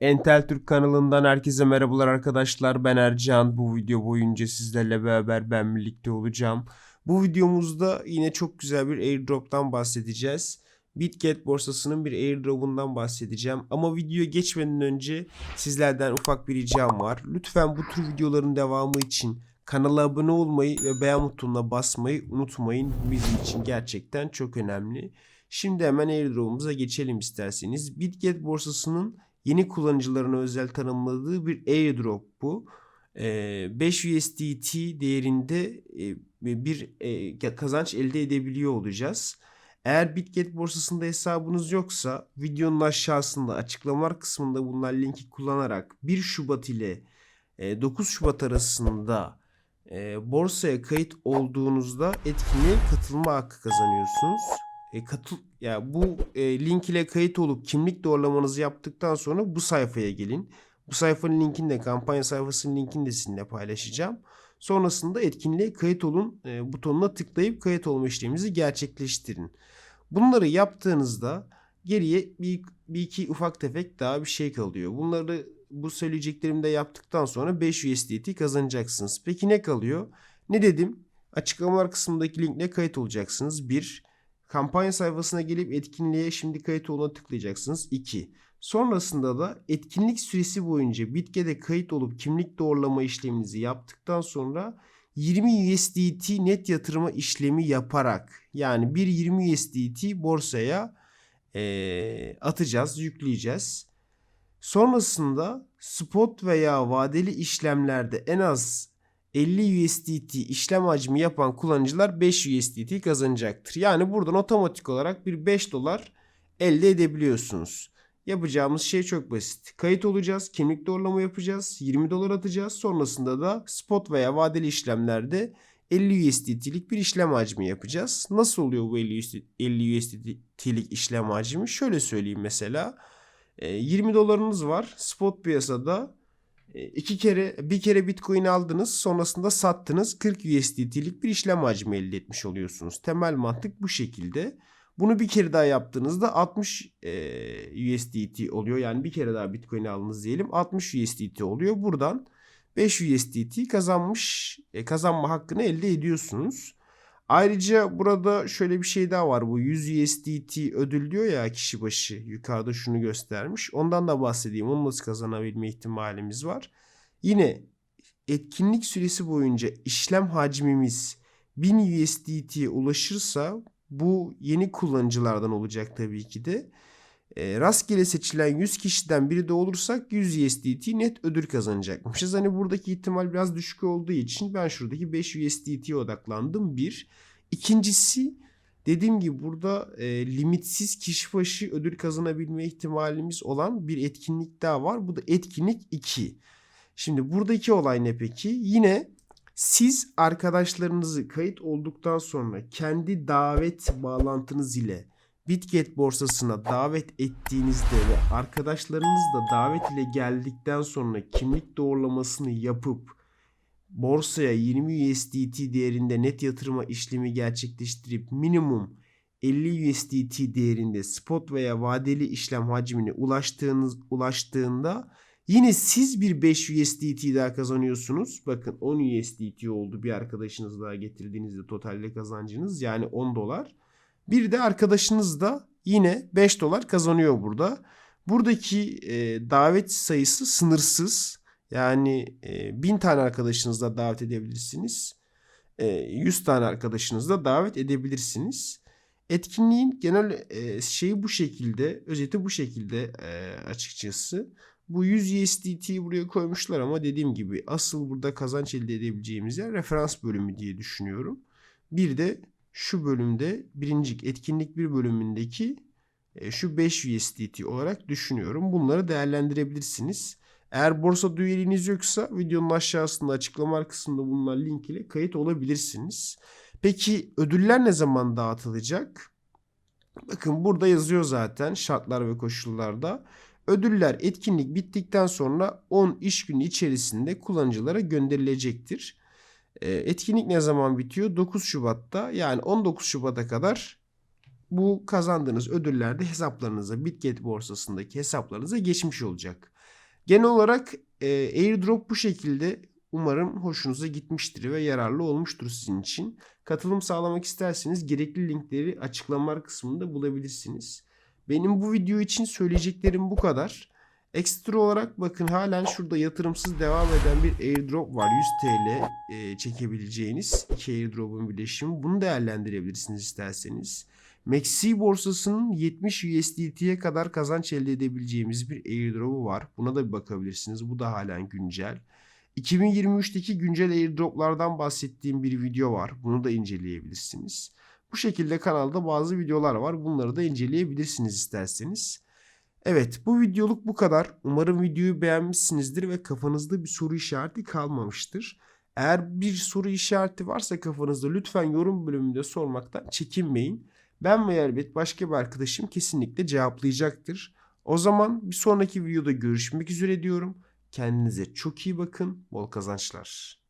Entel Türk kanalından herkese merhabalar arkadaşlar. Ben Ercan. Bu video boyunca sizlerle beraber ben birlikte olacağım. Bu videomuzda yine çok güzel bir airdrop'tan bahsedeceğiz. Bitget borsasının bir airdrop'undan bahsedeceğim. Ama videoya geçmeden önce sizlerden ufak bir ricam var. Lütfen bu tür videoların devamı için kanala abone olmayı ve beğen butonuna basmayı unutmayın. Bu bizim için gerçekten çok önemli. Şimdi hemen airdrop'umuza geçelim isterseniz. Bitget borsasının yeni kullanıcılarına özel tanımladığı bir airdrop bu. Ee, 5 USDT değerinde bir kazanç elde edebiliyor olacağız. Eğer Bitget borsasında hesabınız yoksa videonun aşağısında açıklamalar kısmında bulunan linki kullanarak 1 Şubat ile e, 9 Şubat arasında borsaya kayıt olduğunuzda etkinliğe katılma hakkı kazanıyorsunuz. E, katıl ya bu e, link ile kayıt olup kimlik doğrulamanızı yaptıktan sonra bu sayfaya gelin. Bu sayfanın linkini de kampanya sayfasının linkini de sizinle paylaşacağım. Sonrasında etkinliğe kayıt olun e, butonuna tıklayıp kayıt olma işleminizi gerçekleştirin. Bunları yaptığınızda geriye bir, bir iki ufak tefek daha bir şey kalıyor. Bunları bu söyleyeceklerimi de yaptıktan sonra 5 USDT kazanacaksınız. Peki ne kalıyor? Ne dedim? Açıklamalar kısmındaki linkle kayıt olacaksınız. 1. Kampanya sayfasına gelip etkinliğe şimdi kayıt oluna tıklayacaksınız. 2. Sonrasında da etkinlik süresi boyunca Bitge'de kayıt olup kimlik doğrulama işleminizi yaptıktan sonra 20 USDT net yatırma işlemi yaparak yani bir 20 USDT borsaya e, atacağız, yükleyeceğiz. Sonrasında spot veya vadeli işlemlerde en az 50 USDT işlem hacmi yapan kullanıcılar 5 USDT kazanacaktır. Yani buradan otomatik olarak bir 5 dolar elde edebiliyorsunuz. Yapacağımız şey çok basit. Kayıt olacağız, kimlik doğrulama yapacağız, 20 dolar atacağız. Sonrasında da spot veya vadeli işlemlerde 50 USDT'lik bir işlem hacmi yapacağız. Nasıl oluyor bu 50 USDT'lik işlem hacmi? Şöyle söyleyeyim mesela. 20 dolarınız var. Spot piyasada iki kere bir kere Bitcoin aldınız sonrasında sattınız 40 USDT'lik bir işlem hacmi elde etmiş oluyorsunuz. Temel mantık bu şekilde. Bunu bir kere daha yaptığınızda 60 e, USDT oluyor. Yani bir kere daha Bitcoin aldınız diyelim 60 USDT oluyor. Buradan 5 USDT kazanmış e, kazanma hakkını elde ediyorsunuz. Ayrıca burada şöyle bir şey daha var. Bu 100 USDT ödül diyor ya kişi başı yukarıda şunu göstermiş. Ondan da bahsedeyim. Onu nasıl kazanabilme ihtimalimiz var. Yine etkinlik süresi boyunca işlem hacmimiz 1000 USDT'ye ulaşırsa bu yeni kullanıcılardan olacak tabii ki de. E, rastgele seçilen 100 kişiden biri de olursak 100 USDT net ödül kazanacakmışız. Hani buradaki ihtimal biraz düşük olduğu için ben şuradaki 5 USDT'ye odaklandım. Bir. İkincisi dediğim gibi burada e, limitsiz kişi başı ödül kazanabilme ihtimalimiz olan bir etkinlik daha var. Bu da etkinlik 2. Şimdi buradaki olay ne peki? Yine siz arkadaşlarınızı kayıt olduktan sonra kendi davet bağlantınız ile Bitget borsasına davet ettiğinizde ve arkadaşlarınız da davet ile geldikten sonra kimlik doğrulamasını yapıp borsaya 20 USDT değerinde net yatırma işlemi gerçekleştirip minimum 50 USDT değerinde spot veya vadeli işlem hacmine ulaştığınız ulaştığında yine siz bir 5 USDT daha kazanıyorsunuz. Bakın 10 USDT oldu bir arkadaşınız daha getirdiğinizde totalde kazancınız yani 10 dolar. Bir de arkadaşınız da yine 5 dolar kazanıyor burada. Buradaki e, davet sayısı sınırsız. Yani e, 1000 tane arkadaşınızla davet edebilirsiniz. E, 100 tane arkadaşınızla davet edebilirsiniz. Etkinliğin genel e, şeyi bu şekilde, özeti bu şekilde e, açıkçası. Bu 100 USDT'yi buraya koymuşlar ama dediğim gibi asıl burada kazanç elde edebileceğimiz yer referans bölümü diye düşünüyorum. Bir de şu bölümde birincik etkinlik bir bölümündeki e, şu 5 USDT olarak düşünüyorum. Bunları değerlendirebilirsiniz. Eğer borsa üyeliğiniz yoksa videonun aşağısında açıklama kısmında bulunan link ile kayıt olabilirsiniz. Peki ödüller ne zaman dağıtılacak? Bakın burada yazıyor zaten şartlar ve koşullarda. Ödüller etkinlik bittikten sonra 10 iş günü içerisinde kullanıcılara gönderilecektir. E, etkinlik ne zaman bitiyor? 9 Şubat'ta yani 19 Şubat'a kadar bu kazandığınız ödüller de hesaplarınıza Bitget borsasındaki hesaplarınıza geçmiş olacak. Genel olarak e, airdrop bu şekilde umarım hoşunuza gitmiştir ve yararlı olmuştur sizin için. Katılım sağlamak isterseniz gerekli linkleri açıklamalar kısmında bulabilirsiniz. Benim bu video için söyleyeceklerim bu kadar. Ekstra olarak bakın halen şurada yatırımsız devam eden bir airdrop var. 100 TL e, çekebileceğiniz iki airdrop'un birleşimi. Bunu değerlendirebilirsiniz isterseniz. Maxi borsasının 70 USDT'ye kadar kazanç elde edebileceğimiz bir airdrop'u var. Buna da bir bakabilirsiniz. Bu da halen güncel. 2023'teki güncel airdroplardan bahsettiğim bir video var. Bunu da inceleyebilirsiniz. Bu şekilde kanalda bazı videolar var. Bunları da inceleyebilirsiniz isterseniz. Evet bu videoluk bu kadar. Umarım videoyu beğenmişsinizdir ve kafanızda bir soru işareti kalmamıştır. Eğer bir soru işareti varsa kafanızda lütfen yorum bölümünde sormaktan çekinmeyin. Ben ve elbet başka bir arkadaşım kesinlikle cevaplayacaktır. O zaman bir sonraki videoda görüşmek üzere diyorum. Kendinize çok iyi bakın. Bol kazançlar.